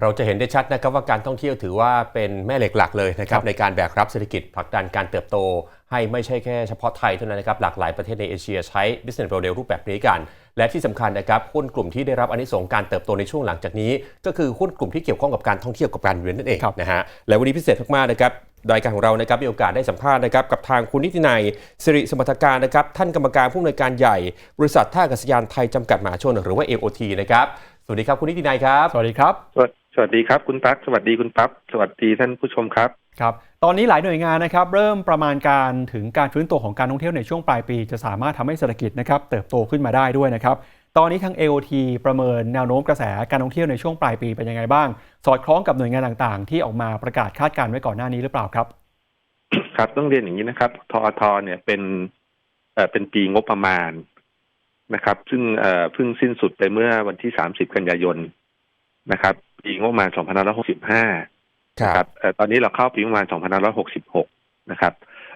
เราจะเห็นได้ชัดนะครับว่าการท่องเที่ยวถือว่าเป็นแม่เหล็กหลักเลยนะครับในการแบกรับเศรษฐกิจผลักดันการเติบโต ให้ไม่ใช่แค่เฉพาะไทยเท่านั้นนะครับหลากหลายประเทศในเอเชียใช้ business model รูปแบบนี้กัน และที่สำคัญนะครับหุ้นกลุ่มที่ได้รับอานิสงส์การเติบโตในช่วงหลังจากนี้ ก็คือหุ้นกลุ่มที่เกี่ยวข้องกับการท่องเที่ยวกับการเรียนนั่นเองครับนะฮะและวันนี้พิเศษมากๆนะครับรายการของเรานะครับมีโอกาสได้สัมภาษณ์นะครับกับทางคุณนิตินัยสิริสมรรถการนะครับท่านกรรมการผู้อำนวยการใหญ่ บริษัทท่าอากาศยานไทยจำกัดมหาชน หรือว่า AOT นะครับสวัสดีครับคุณนิตินัยครับ สวัสดีครับ สวัสสวัสดีครับคุณตั๊กสวัสดีคุณปั๊บสวัสดีท่านผู้ชมครับครับ ตอนนี้หลายหน่วยงานนะครับ เริ่มประมาณการถึงการฟื้นตัวของการท่องเที่ยวในช่วงปลายปี จะสามารถทำให้เศรษฐกิจนะครับเติบโตขึ้นมาได้ด้วยนะครับ ตอนนี้ทาง AOT ประเมินแนวโน้มกระแสการท่องเที่ยวในช่วงปลายปีเป็นยังไงบ้าง สอดคล้องกับหน่วยงานต่างๆ ที่ออกมาประกาศคาดการณ์ไว้ก่อนหน้านี้หรือเปล่าครับ ครับต้องเรียนอย่างนี้นะครับทอทเนี่ยเป็นเอ่อเป็นปีงบประมาณนะครับ ซึ่งเอ่อเพิ่งสิ้นสุดไปเมื่อวันที่ 30 กันยายนนะครับ ปีงบประมาณ 2565ครับเอ่อตอนนี้เราเข้าปีงบประมาณ 2566 นะครับ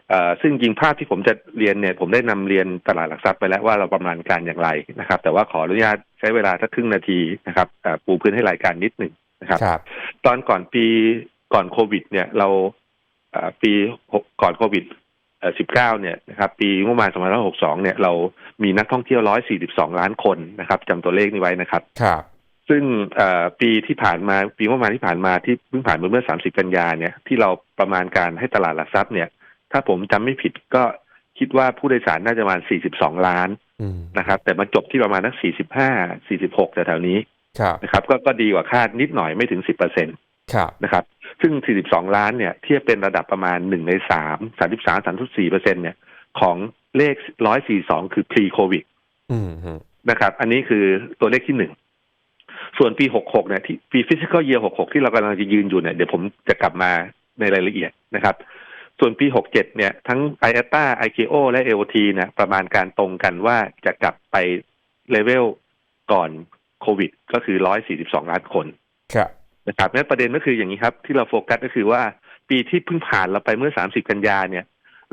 เอ่อซึ่งจริงภาพที่ผมจะเรียนเนี่ยผมได้นำเรียนตลาดหลักทรัพย์ไปแล้วว่าเราประมาณการอย่างไรนะครับ แต่ว่าขออนุญาตใช้เวลาสักครึ่งนาทีนะครับเอ่อปูพื้นให้รายการนิดหนึ่งนะครับครับตอนก่อนปีก่อนโควิด เนี่ยเราเอ่อปีหกก่อนโควิดเอ่อ19 เนี่ยนะครับ ปีงบประมาณ 2562 เนี่ยเรามีนักท่องเที่ยว 142 ล้านคนนะครับจำตัวเลขนี้ไว้นะครับครับ ซึ่งเอ่อปีที่ผ่านมาปีงบประมาณที่ผ่านมาที่เพิ่งผ่านมาเมื่อ 30 กันยาเนี่ยที่เราประมาณการให้ตลาดหลักทรัพย์เนี่ย ถ้าผมจำไม่ผิดก็คิดว่าผู้โดยสารน่าจะประมาณ 42 ล้านอืมนะครับ แต่มาจบที่ประมาณนัก 45 46แถวๆนี้ครับนะครับก็ก็ดีกว่าคาดนิดหน่อยไม่ถึง 10%เครับนะครับ ซึ่ง 42 ล้านเนี่ยเทียบเป็นระดับประมาณ 1 ใน 3 33 34เปอร์เซ็นเนี่ยของเลข 142 คือ pre covid อืมฮึนะครับ อันนี้คือตัวเลขที่หนึ่ง ส่วนปี 66เนี่ยที่ปี fiscal year 66 ที่เรากำลังจะยืนอยู่เนี่ยเดี๋ยวผมจะกลับมาในรายละเอียดนะครับ ส่วนปี 67 เนี่ย ทั้ง IATA ICAO และ AOT เนี่ยประมาณการตรงกันว่าจะกลับไปเลเวลก่อนโควิด ก็คือ 142 ล้านคนครับนะครับนั่นประเด็นก็คืออย่างนี้ครับ ที่เราโฟกัสก็คือว่าปีที่เพิ่งผ่านเราไปเมื่อ 30 กันยาเนี่ย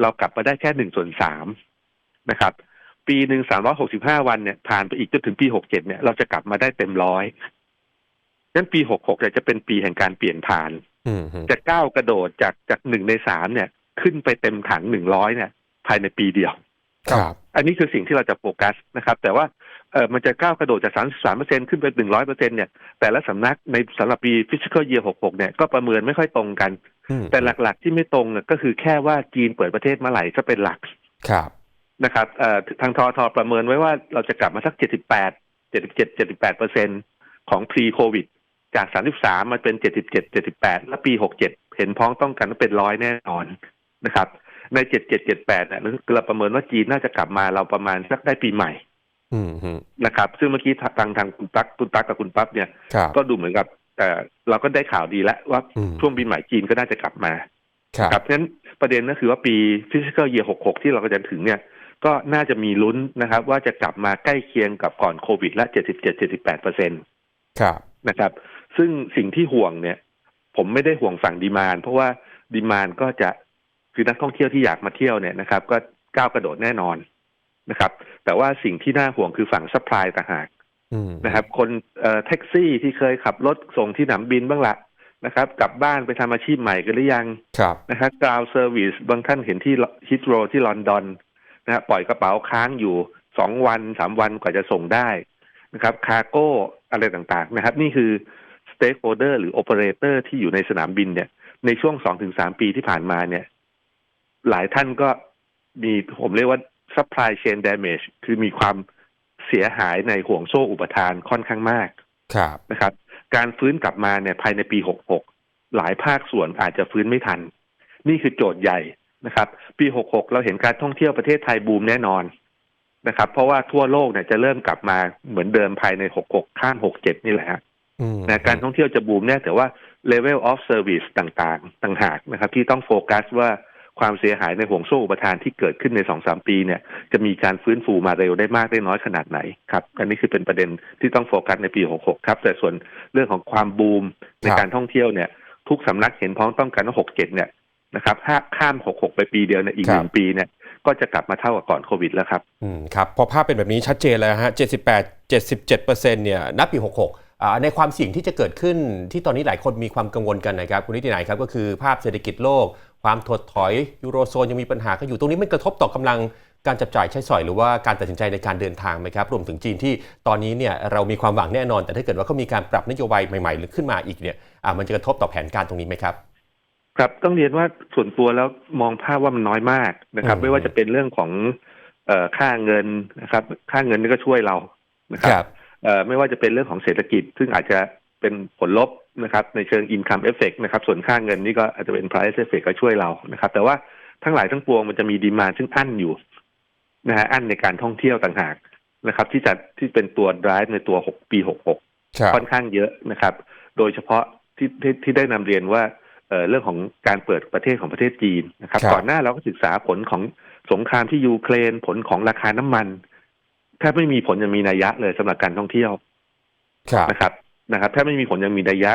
เรากลับมาได้แค่หนึ่งส่วนสามนะครับ ปีหนึ่งสามร้อยหกสิบห้าวันเนี่ยผ่านไปอีกจนถึงปีหกเจ็ดเนี่ยเราจะกลับมาได้เต็มร้อยนั้นปีหกหกเนี่ยจะเป็นปีแห่งการเปลี่ยนผ่านอืมฮึจะก้าวกระโดดจากจากหนึ่งในสามเนี่ย ขึ้นไปเต็มถังหนึ่งร้อยเนี่ย ภายในปีเดียว ครับ อันนี้คือสิ่งที่เราจะโฟกัสนะครับ แต่ว่าเออมันจะก้าวกระโดดจาก 33เปอร์เซ็นขึ้นไป 100เปอร์เซ็นเนี่ย แต่ละสำนักในสำหรับปี fiscal year 66 เนี่ย ก็ประเมินไม่ค่อยตรงกันอืมแต่หลักๆที่ไม่ตรงเนี่ยก็คือแค่ว่าจีนเปิดประเทศเมื่อไหร่ก็เป็นหลัก ครับ นะครับเอ่อทางทอทอประเมินไว้ว่าเราจะกลับมาสัก 78 77 78เปอร์เซ็นของ pre covid จาก 33 มาเป็น 77 78 แล้วปี 67 เห็นพ้องต้องกันว่าเป็นร้อยแน่นอนนะครับ ใน 77 78เนี่ยเราประเมินว่าจีนน่าจะกลับมาเราประมาณสักได้ปีใหม่อืมฮึนะครับ ซึ่งเมื่อกี้ทางทางคุณตั๊กคุณตั๊กกับคุณปั๊บเนี่ยครับก็ดูเหมือนกับเอ่อเราก็ได้ข่าวดีแล้วว่าอืมช่วงปีใหม่จีนก็น่าจะกลับมา ครับครับฉะนั้นประเด็นก็คือว่าปี fiscal year 66 ที่เราก็จะถึงเนี่ย ก็น่าจะมีลุ้นนะครับ ว่าจะกลับมาใกล้เคียงกับก่อนโควิดละ77-78เปอร์เซ็นตครับนะครับ ซึ่งสิ่งที่ห่วงเนี่ย ผมไม่ได้ห่วงฝั่งดีมานเพราะว่าดีมานก็จะคือนักท่องเที่ยวที่อยากมาเที่ยวเนี่ยนะครับ ก็ก้าวกระโดดแน่นอนนะครับ แต่ว่าสิ่งที่น่าห่วงคือฝั่งซัพพลายต่างหากอืมนะครับ คนเอ่อแท็กซี่ที่เคยขับรถส่งที่สนามบินบ้างละนะครับ กลับบ้านไปทำอาชีพใหม่กันหรือยังครับนะครับกราวเซอร์วิสบางท่านเห็นที่ฮิตโรที่ลอนดอน นะฮะปล่อยกระเป๋าค้างอยู่สองวันสามวันกว่าจะส่งได้นะครับคาโก้อะไรต่างๆนะครับ นี่คือสเต็กโฮเดอร์หรือโอเปอเรเตอร์ที่อยู่ในสนามบินเนี่ย ในช่วงสองถึงสามปีที่ผ่านมาเนี่ย หลายท่านก็มีผมเรียกว่า supply chain damage คือมีความเสียหายในห่วงโซ่อุปทานค่อนข้างมากครับนะครับ การฟื้นกลับมาเนี่ยภายในปี 66 หลายภาคส่วนอาจจะฟื้นไม่ทัน นี่คือโจทย์ใหญ่ นะครับ ปี 66 เราเห็นการท่องเที่ยวประเทศไทยบูมแน่นอนนะครับ เพราะว่าทั่วโลกเนี่ยจะเริ่มกลับมาเหมือนเดิมภายใน 66 ข้าม 67 นี่แหละฮะอืมนะการท่องเที่ยวจะบูมแน่แต่ว่า level of service ต่างๆ ต่างหากนะครับ ที่ต้องโฟกัสว่าความเสียหายในห่วงโซ่อุปทานที่เกิดขึ้นในสองสามปีเนี่ยจะมีการฟื้นฟูมาเร็วได้มากได้น้อยขนาดไหนครับอันนี้คือเป็นประเด็นที่ต้องโฟกัสในปี66ครับ แต่ส่วนเรื่องของความบูมในการท่องเที่ยวเนี่ย ทุกสำนักเห็นพ้องต้องกันว่า67เนี่ย นะครับถ้าข้าม 66 ไปปีเดียวเนี่ยอีกหนึ่งปีเนี่ยก็จะกลับมาเท่ากับก่อนโควิดแล้วครับ อืมครับ พอภาพเป็นแบบนี้ชัดเจนแล้วฮะ 78 77เปอร์เซ็นต์เนี่ยนับปี 66อ่าในความเสี่ยงที่จะเกิดขึ้นที่ตอนนี้หลายคนมีความกังวลกันนะครับ คุณนิตินายครับ ก็คือภาพเศรษฐกิจโลก ความถดถอยยูโรโซนยังมีปัญหากันอยู่ตรงนี้มันกระทบต่อกำลังการจับจ่ายใช้สอยหรือว่าการตัดสินใจในการเดินทางไหมครับ รวมถึงจีนที่ตอนนี้เนี่ยเรามีความหวังแน่นอน แต่ถ้าเกิดว่าเขามีการปรับนโยบายใหม่ๆหรือขึ้นมาอีกเนี่ยอ่ามันจะกระทบต่อแผนการตรงนี้ไหมครับ ครับต้องเรียนว่าส่วนตัวแล้วมองภาพว่ามันน้อยมากนะครับอืมไม่ว่าจะเป็นเรื่องของเอ่อค่าเงินนะครับ ค่าเงินนี่ก็ช่วยเรานะครับเอ่อไม่ว่าจะเป็นเรื่องของเศรษฐกิจ ซึ่งอาจจะเป็นผลลบนะครับ ในเชิง income effect นะครับ ส่วนค่าเงินนี่ก็อาจจะเป็น price effect ก็ช่วยเรานะครับ แต่ว่าทั้งหลายทั้งปวงมันจะมีดีมาซึ่งอั้นอยู่นะฮะอั้นในการท่องเที่ยวต่างหากนะครับ ที่จะที่เป็นตัว drive ในตัว6ปี66ครับค่อนข้างเยอะนะครับ โดยเฉพาะที่ที่ที่ได้นำเรียนว่า เอ่อเรื่องของการเปิดประเทศของประเทศจีนนะครับครับ ก่อนหน้าเราก็ศึกษาผลของสงครามที่ยูเครนผลของราคาน้ำมันแทบไม่มีผลยังมีนัยยะเลยสำหรับการท่องเที่ยวครับนะครับนะครับแทบไม่มีผลยังมีนัยยะ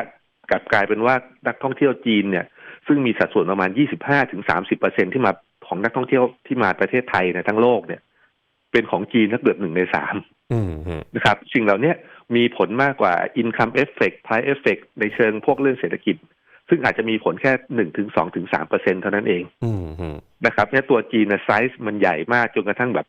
กลับกลายเป็นว่านักท่องเที่ยวจีนเนี่ย ซึ่งมีสัดส่วนประมาณ 25ถึง30เปอร์เซ็นที่มาของนักท่องเที่ยวที่มาประเทศไทยในทั้งโลกเนี่ย เป็นของจีนนักเกือบหนึ่งในสามอืมฮึนะครับสิ่งเหล่านี้มีผลมากกว่า income effect price effect ในเชิงพวกเรื่องเศรษฐกิจ ซึ่งอาจจะมีผลแค่หนึ่งถึงสองถึงสามเปอร์เซ็นเท่านั้นเองอืมฮึนะครับเนี่ยตัวจีนนะไซส์มันใหญ่มากจนกระทั่งแบบ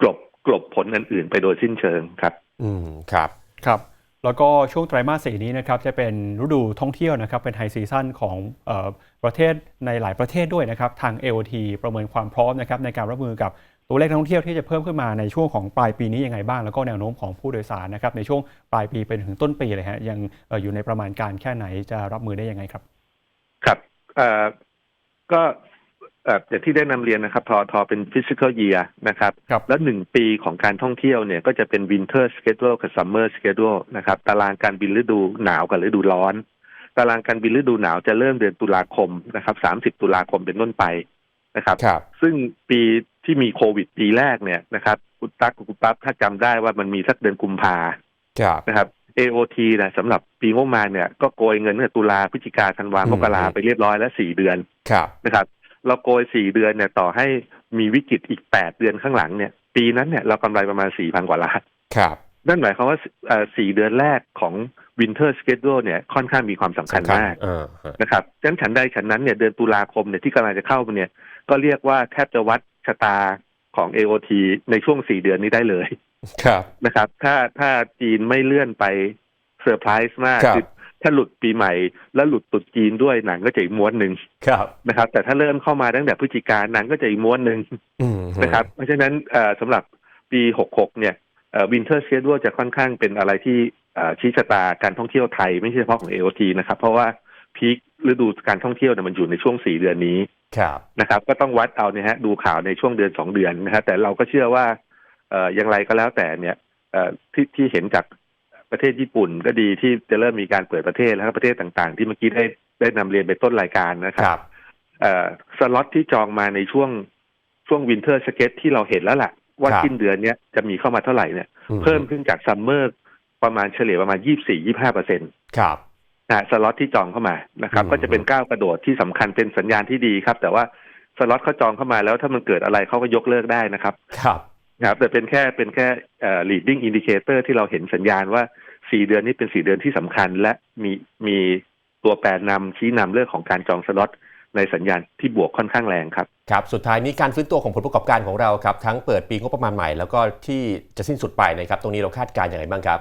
กลบกลบผลอื่นๆ ไปโดยสิ้นเชิงครับ อืมครับครับ แล้วก็ช่วงไตรมาสสี่นี้นะครับ จะเป็นฤดูท่องเที่ยวนะครับ เป็นไฮซีซั่นของเออประเทศในหลายประเทศด้วยนะครับ ทาง AOT ประเมินความพร้อมนะครับ ในการรับมือกับ ตัวเลขนักท่องเที่ยวที่จะเพิ่มขึ้นมาในช่วงของปลายปีนี้ยังไงบ้าง แล้วก็แนวโน้มของผู้โดยสารนะครับในช่วงปลายปีเป็นถึงต้นปีเลยฮะยังเอ่ออยู่ในประมาณการแค่ไหนจะรับมือได้ยังไงครับ ครับเอ่อก็เอ่ออย่างที่ได้นำเรียนนะครับทอทอเป็น physical year นะครับครับแล้วหนึ่งปีของการท่องเที่ยวเนี่ยก็จะเป็น winter schedule กับ summer schedule นะครับตารางการบินฤดูหนาวกับฤดูร้อน ตารางการบินฤดูหนาวจะเริ่มเดือนตุลาคมนะครับ30ตุลาคมเป็นต้นไป นะครับครับซึ่งปีที่มีโควิดปีแรกเนี่ยนะครับคุณตั๊กกับคุณปั๊บถ้าจำได้ว่ามันมีสักเดือนกุมภาครับนะครับ AOT นะสำหรับปีงบประมาณเนี่ยก็โกยเงินตั้งแต่ตุลาพฤศจิกาธันวาอืมมกราไปเรียบร้อยแล้วสี่เดือนครับนะครับ เราโกยสี่เดือนเนี่ยต่อให้มีวิกฤตอีกแปดเดือนข้างหลังเนี่ย ปีนั้นเนี่ยเรากำไรประมาณสี่พันกว่าล้านครับนั่นหมายความว่าเอ่อสี่เดือนแรกของ Winter Schedule เนี่ยค่อนข้างมีความสำคัญมากเออฮะนะครับฉะนั้นฉันใดฉันนั้นเนี่ยเดือนตุลาคมเนี่ยที่กำลังจะเข้ามาเนี่ย ก็เรียกว่าแทบจะวัดชะตาของ AOT ในช่วงสี่เดือนนี้ได้เลยครับนะครับ ถ้าถ้าจีนไม่เลื่อนไปเซอร์ไพรส์มากครับอถ้าหลุดปีใหม่ แล้วหลุดตรุดจีนด้วยหนังก็จะอีกม้วนหนึ่งครับนะครับ แต่ถ้าเริ่มเข้ามาตั้งแต่พฤศจิกาหนังก็จะอีกม้วนหนึ่งอืมฮึนะครับ เพราะฉะนั้นเอ่อสำหรับปี66เนี่ยวินเทอร์เชดวจะค่อนข้างเป็นอะไรที่เอ่อชี้ชะตาการท่องเที่ยวไทย ไม่ใช่เฉพาะของ AOT นะครับ เพราะว่า พีคฤดูการท่องเที่ยวเนี่ยมันอยู่ในช่วง4เดือนนี้ครับนะครับ ก็ต้องวัดเอาเนี่ยฮะดูข่าวในช่วงเดือนสองเดือนนะฮะแต่เราก็เชื่อว่าเอ่ออย่างไรก็แล้วแต่เนี่ยเอ่อที่ที่เห็นจากประเทศญี่ปุ่นก็ดีที่จะเริ่มมีการเปิดประเทศแล้วก็ประเทศต่างๆ ที่เมื่อกี้ได้ได้นำเรียนไปต้นรายการนะคครับรับเอ่อสล็อตที่จองมาในช่วงช่วงวินเทอร์สเก็ตที่เราเห็นแล้วล่ะ ว่าครับสิ้นเดือนเนี้ยจะมีเข้ามาเท่าไหร่เนี่ยอืเพิ่มขึ้นจากซัมเมอร์ประมาณเฉลี่ยประมาณยี่สี่ยี่ห้าเปอร์เซ็นต์ครับ นะสล็อตที่จองเข้ามานะครับอืมก็จะเป็นก้าวกระโดดที่สำคัญเป็นสัญญาณที่ดีครับ แต่ว่าสล็อตเขาจองเข้ามาแล้วถ้ามันเกิดอะไรเขาก็ยกเลิกได้นะครับ ครับนะครับแต่เป็นแค่เป็นแค่เอ่อ leading indicator ที่เราเห็นสัญญาณว่าสี่เดือนนี้เป็นสี่เดือนที่สำคัญ และมีมีตัวแปรนำชี้นำเรื่องของการจองสล็อตในสัญญาณที่บวกค่อนข้างแรงครับครับ สุดท้ายนี้การฟื้นตัวของผลประกอบการของเราครับ ทั้งเปิดปีงบประมาณใหม่แล้วก็ที่จะสิ้นสุดไปนะครับ ตรงนี้เราคาดการณ์อย่างไรบ้างครับ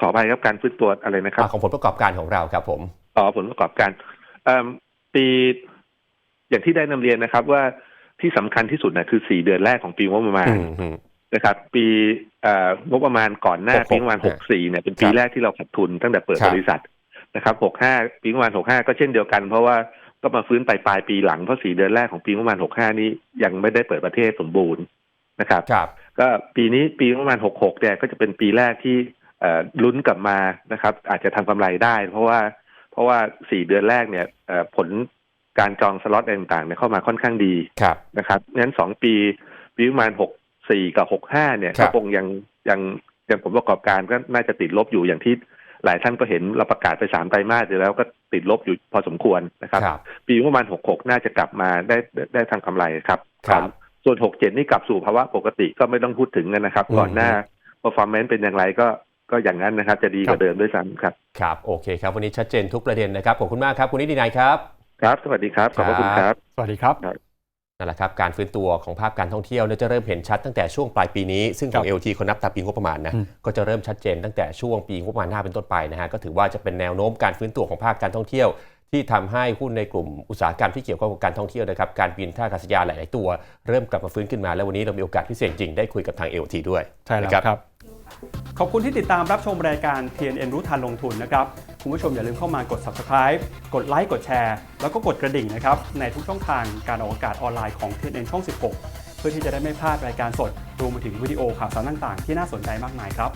ขออภัยครับการฟื้นตัวอะไรนะครับอ่าของผลประกอบการของเราครับผมอ๋อผลประกอบการเอิ่มปีอย่างที่ได้นำเรียนนะครับ ว่าที่สำคัญที่สุดนะคือสี่เดือนแรกของปีงบประมาณอืมฮึนะครับ ปีเอ่องบประมาณก่อนหน้าหกหกปีงบประมาณหกสี่เนี่ยเป็นปีครับแรกที่เราขาดทุนตั้งแต่เปิดครับบริษัทนะครับหกห้าปีงบประมาณหกห้าก็เช่นเดียวกัน เพราะว่าก็มาฟื้นไปปลายปีหลังเพราะสี่เดือนแรกของปีงบประมาณหกห้านี้ยังไม่ได้เปิดประเทศสมบูรณ์นะครับ ครับ ก็ปีนี้ปีประมาณหกหกเนี่ยก็จะเป็นปีแรกที่เอ่อ ลุ้นกลับมานะครับ อาจจะทำกำไรได้ เพราะว่าเพราะว่าสี่เดือนแรกเนี่ยเอ่อผลการจองสล็อตอะไรต่างๆเนี่ยเข้ามาค่อนข้างดีครับนะครับงั้นสองปีปีประมาณหกสี่กับหกห้าเนี่ยครัก็บคงยังยังยังผลประกอบการก็น่าจะติดลบอยู่อย่างที่หลายท่านก็เห็นเราประกาศไปสามไตรมาสอยู่แล้วก็ติดลบอยู่พอสมควรนะครับครับ ปีประมาณหกหกน่าจะกลับมาได้ได้ได้ทางกำไรครับครับ ส่วนหกเจ็ดนี่กลับสู่ภาวะปกติก็ไม่ต้องพูดถึงกันนะครับอืมก่อนหน้า performance เป็นอย่างไรก็ ก็อย่างนั้นนะครับจะดีกว่าเดิมด้วยซ้ำครับครับโอเคครับวันนี้ชัดเจนทุกประเด็นนะครับขอบคุณมากครับคุณนิตินายครับ ครับ สวัสดีครับขอบพระคุณครับ สวัสดีครับนั่นแหละครับการฟื้นตัวของภาพการท่องเที่ยวเนี่ยจะเริ่มเห็นชัดตั้งแต่ช่วงปลายปีนี้ ซึ่งของครับ LT เขานับตามปีงบประมาณนะอืมก็จะเริ่มชัดเจนตั้งแต่ช่วงปีงบประมาณหน้าเป็นต้นไปนะฮะก็ถือว่าจะเป็นแนวโน้มการฟื้นตัวของภาคการท่องเที่ยวที่ทำให้หุ้นในกลุ่มอุตสาหกรรมที่เกี่ยวข้องกับการท่องเที่ยวนะครับ การบินท่าอากาศยานหลาย ๆ ตัว เริ่มกลับมาฟื้นขึ้นมา แล้ววันนี้เรามีโอกาสพิเศษจริงได้คุยกับทาง LT ด้วยใช่แล้วนะครับครับ ขอบคุณที่ติดตามรับชมรายการ TNN รู้ทันลงทุนนะครับ คุณผู้ชมอย่าลืมเข้ามากด subscribe กดไลค์กดแชร์ แล้วก็กดกระดิ่งนะครับ ในทุกช่องทางการออกอากาศออนไลน์ของ TNN ช่อง 16 เพื่อที่จะได้ไม่พลาดรายการสด รวมไปถึงวิดีโอข่าวสารต่างๆ ที่น่าสนใจมากมายครับ